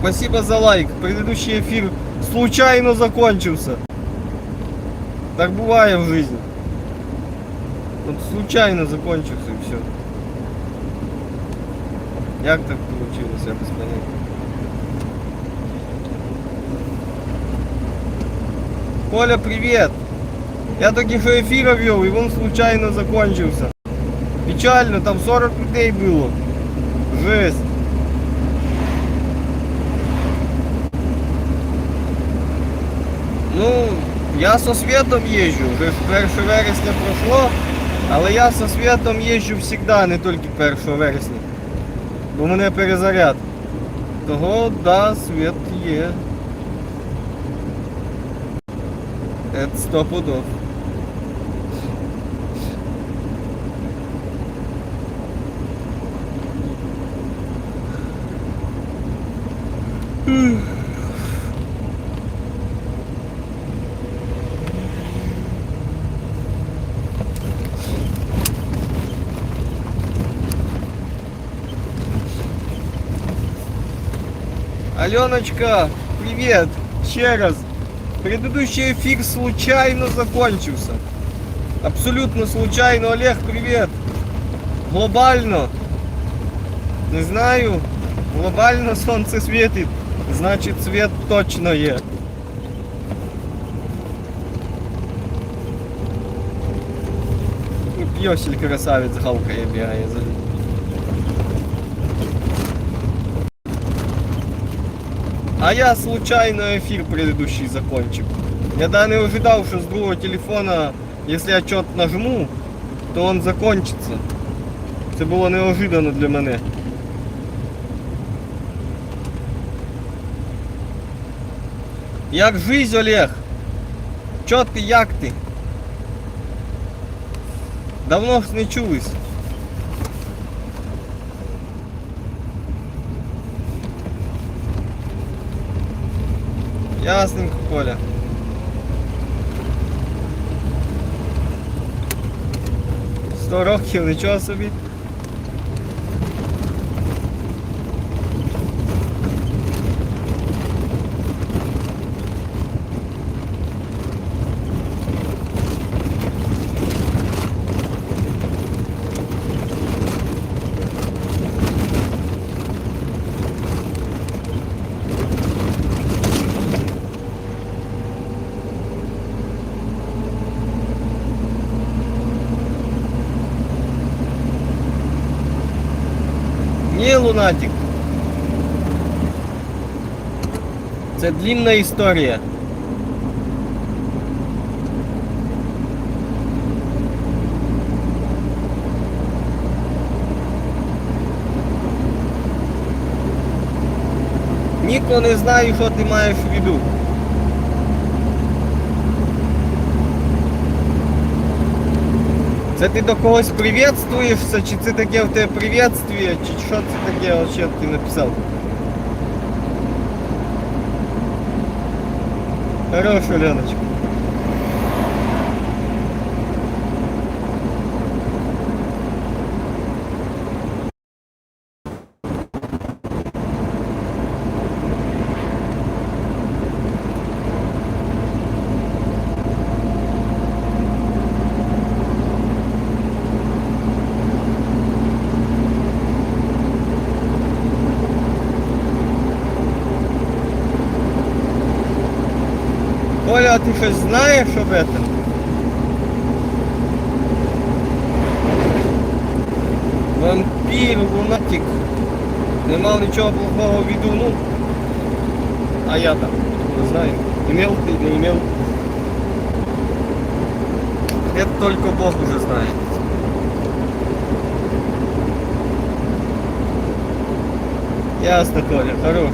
Спасибо за лайк. Предыдущий эфир случайно закончился. Так бывает в жизни. Вот случайно закончился и все. Як так получилось, я без понятия. Коля, привет! Я только что эфир вел, и он случайно закончился. Печально, там 40 людей было. Жесть. Ну, я со світом їжджу, вже 1 вересня пройшло, але я со світом їжджу завжди, не тільки 1 вересня. Бо мене перезаряд. Того, да, світ є. Це сто пудов. Аленочка, привет! Ще раз. Предыдущий эфир случайно закончился. Абсолютно случайно. Олег, привет! Глобально. Не знаю. Глобально сонце світить. Значить світ точно є. І Пьосель красавець гавкає бігає за А я случайно эфир предыдущий закончил. Я да не ожидал, что с другого телефона, если я что-то нажму, то он закончится. Це було неожиданно для мене. Як жизнь, Олег? Чо ти, як ти? Давно ж не чулись. Ясненько, Коля. Сто років, нічого собі. Ні, лунатик. Це длинна історія. Ніко не знаю, що ти маєш в виду. Це ти до когось приветствуєшся, чи це таке в тебе приветствие, чи що це таке вообще ти написав? Хорошо, Леночка. ти щось знаєш об этом? Вампір, лунатик. Не мав нічого плохого в виду, ну. А я там, не знаю, имел ты, не имел. Это только Бог уже знает. Ясно, Коля, хорош.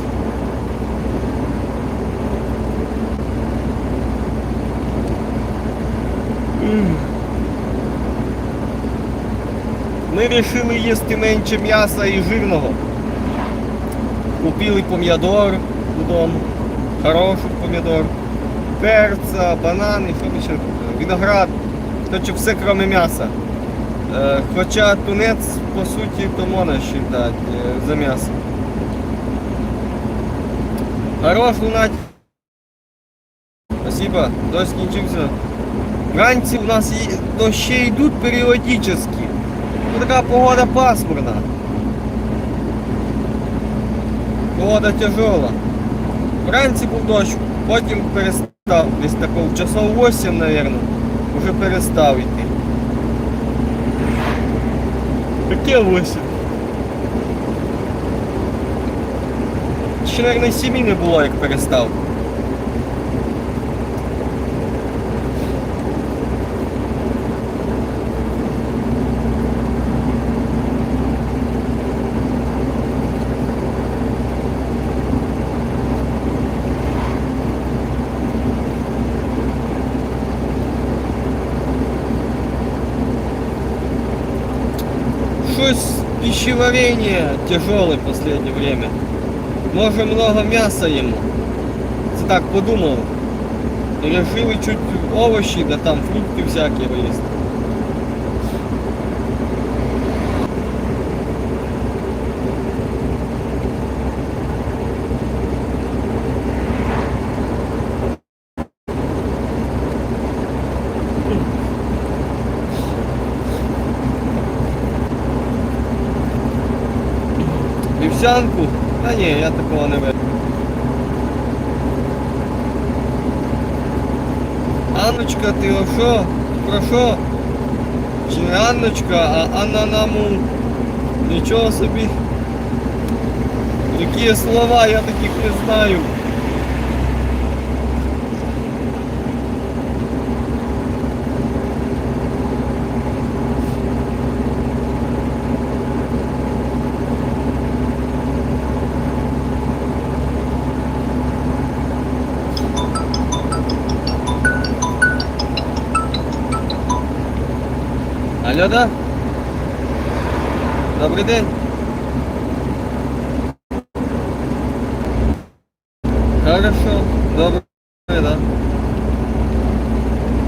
Ми вирішили їсти менше м'яса і жирного. Купили помідор додому, хороший помідор, перця, банани, що ще? Виноград, короче, все крім м'яса. Е, Хоча тунець, по суті, то можна вважати е, за м'ясо. Хорош лунать. Спасибо. Дождь скінчився. Вранці у нас дощі йдуть періодично. Така погода пасмурна. Погода тяжела. Вранці був дощ, потім перестав. Десь такого часов 8, мабуть, вже перестав йти. Таке 8. Ще, мабуть, 7 не було, як перестав. Пищеварение тяжелое в последнее время. Може много мяса ему. Так подумав. І решили чуть овощи, да там фрукты всякие есть. Та ні, я такого не вижу. Анночка, ти о що? Про що? Чи не Анночка, а Аннанаму? Нічого собі. Які слова, я таких не знаю. Алло, да? Добрий день. Хорошо, добре, да.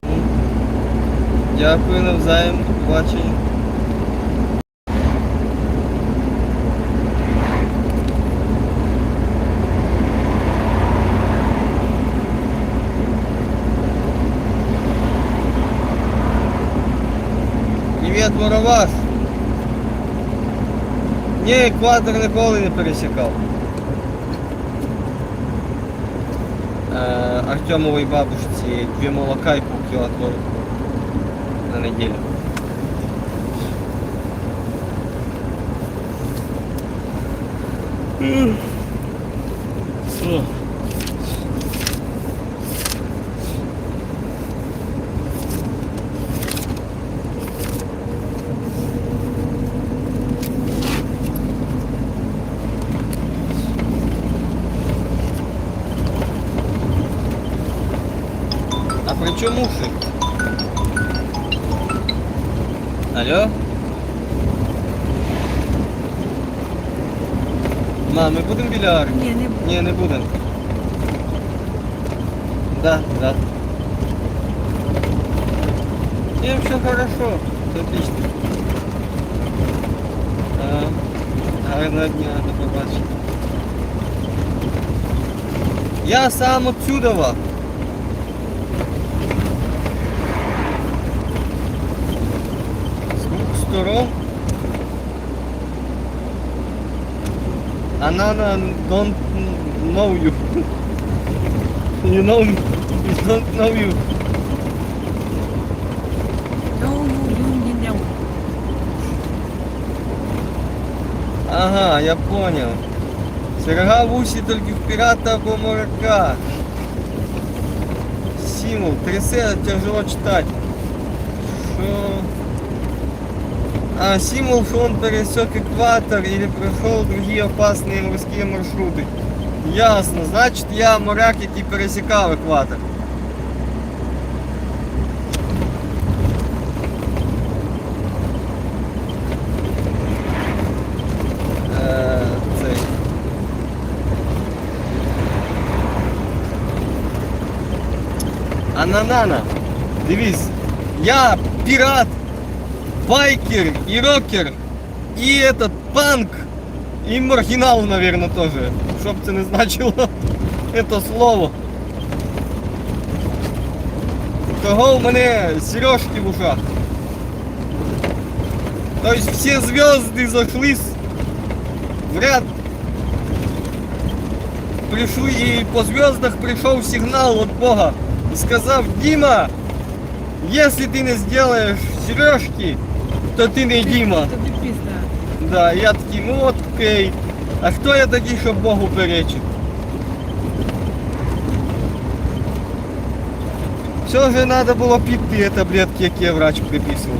М. Дякую навзаєм, побачення. Привіт, Вороваш. Ні, екватор ніколи не пересікав. Е, Артемовій бабушці дві молока і пол кіла творогу на неділю. Все. Ні, не буду. Да, да. Не, все хорошо, отлично. А, гарного дня, до побачення. Я сам отсюдова. Сторон. Anana don't know you. You know me. You don't know you. Ну, ну, не, не. Ага, я понял. Серега в усі тільки в пірата або моряка. Символ, трясе, тяжело читать. Что? А, символ, что он пересек экватор или прошел другие опасные морские маршруты. Ясно, значит я моряк, який пересікав екватор. Е, цей. Ананана, дивись, я пират, байкер и рокер, и этот панк, и маргинал, наверное, тоже, чтоб це не значило. это слово. Того у мене сережки в ушах. То есть все звезды зашлись в ряд. Пришли и по звездах пришел сигнал от Бога. И сказав, Дима, если ты не сделаешь сережки, то ты не Дима. Тобі пізда. Да, я такий, ну от окей. А хто я такий, щоб Богу перечити? Все же надо було піти таблетки, які врач приписував.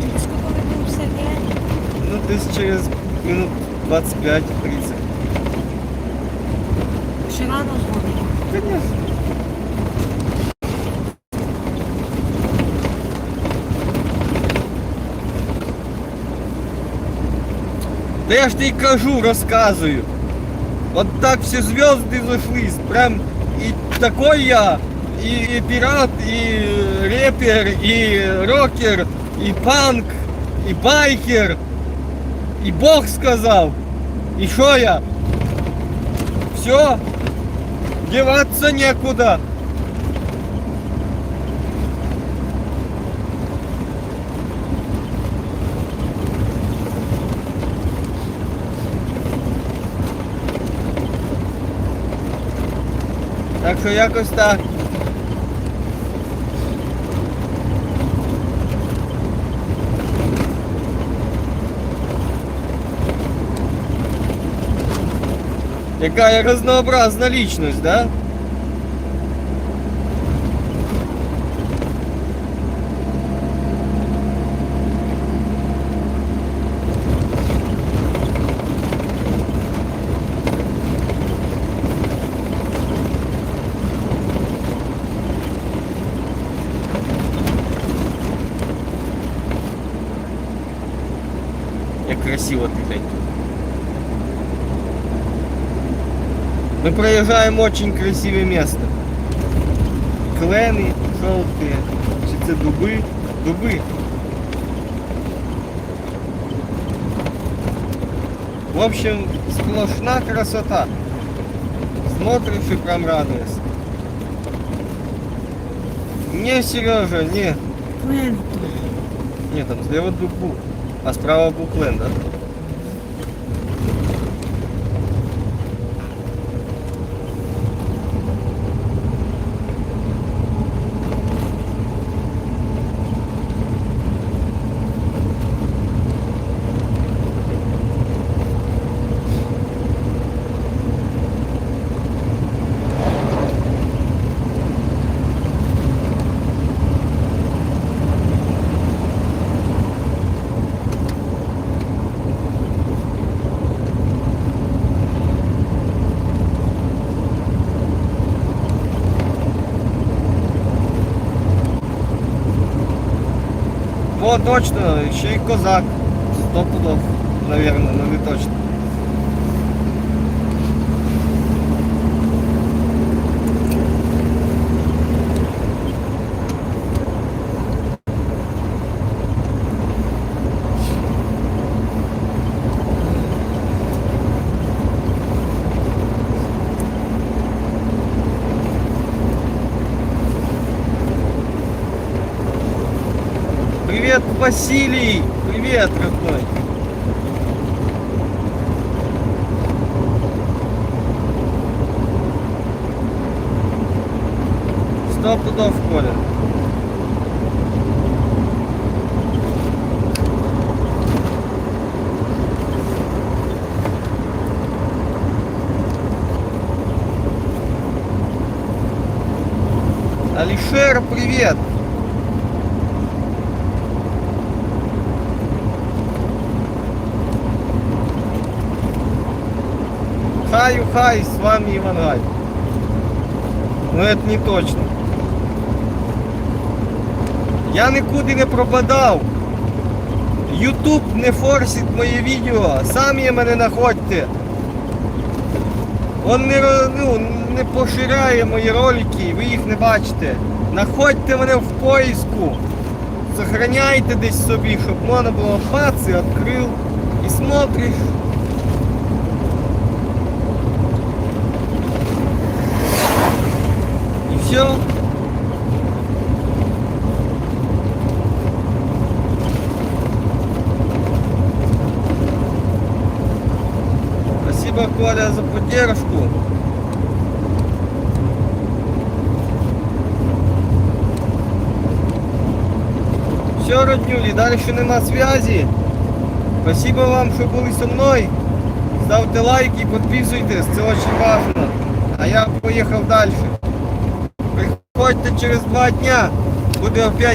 Через сколько ви був в Сергії? Ну, десь через минут 25-30. Ще рано дзвонили. Конечно. Да я ж тебе кажу, рассказываю. Вот так все звезды зашлись. Прям и такой я, и, пират, и рэпер, и рокер, и панк, и байкер. И Бог сказал. И что я? Все, деваться некуда. Так що якось так. Какая разнообразная личность, да? Красиво ты, глянь. Мы проезжаем очень красивое место. Клены желтые. Чи це дуби? Дуби. В общем, сплошна красота. Смотришь и прям радуешься. Не, Сережа, не. Клен Не, там слева дубу, A sprawa Buchlenda. О, точно, еще и козак. Сто пудов, наверное, но не точно. Привет, Василий! Привет, родной! Сто пудов Коля. Алишер, привет! Хаю, хай, с вами Иван Гай. Но это не точно. Я нікуди не пропадав. Ютуб не форсить моє відео. Самі мене знаходьте. Он не, ну, не поширяє мої ролики, ви їх не бачите. Находьте мене в поиску. Сохраняйте десь собі, щоб можна було пац і відкрив. І смотриш. Все. Спасибо, Коля, за поддержку. Все, роднюлі, далі ще нема зв'язі. Спасибо вам, що були зі мною. Ставте лайки і підписуйтесь, це дуже важливо. А я поїхав далі. Приходьте через два дня, буде опять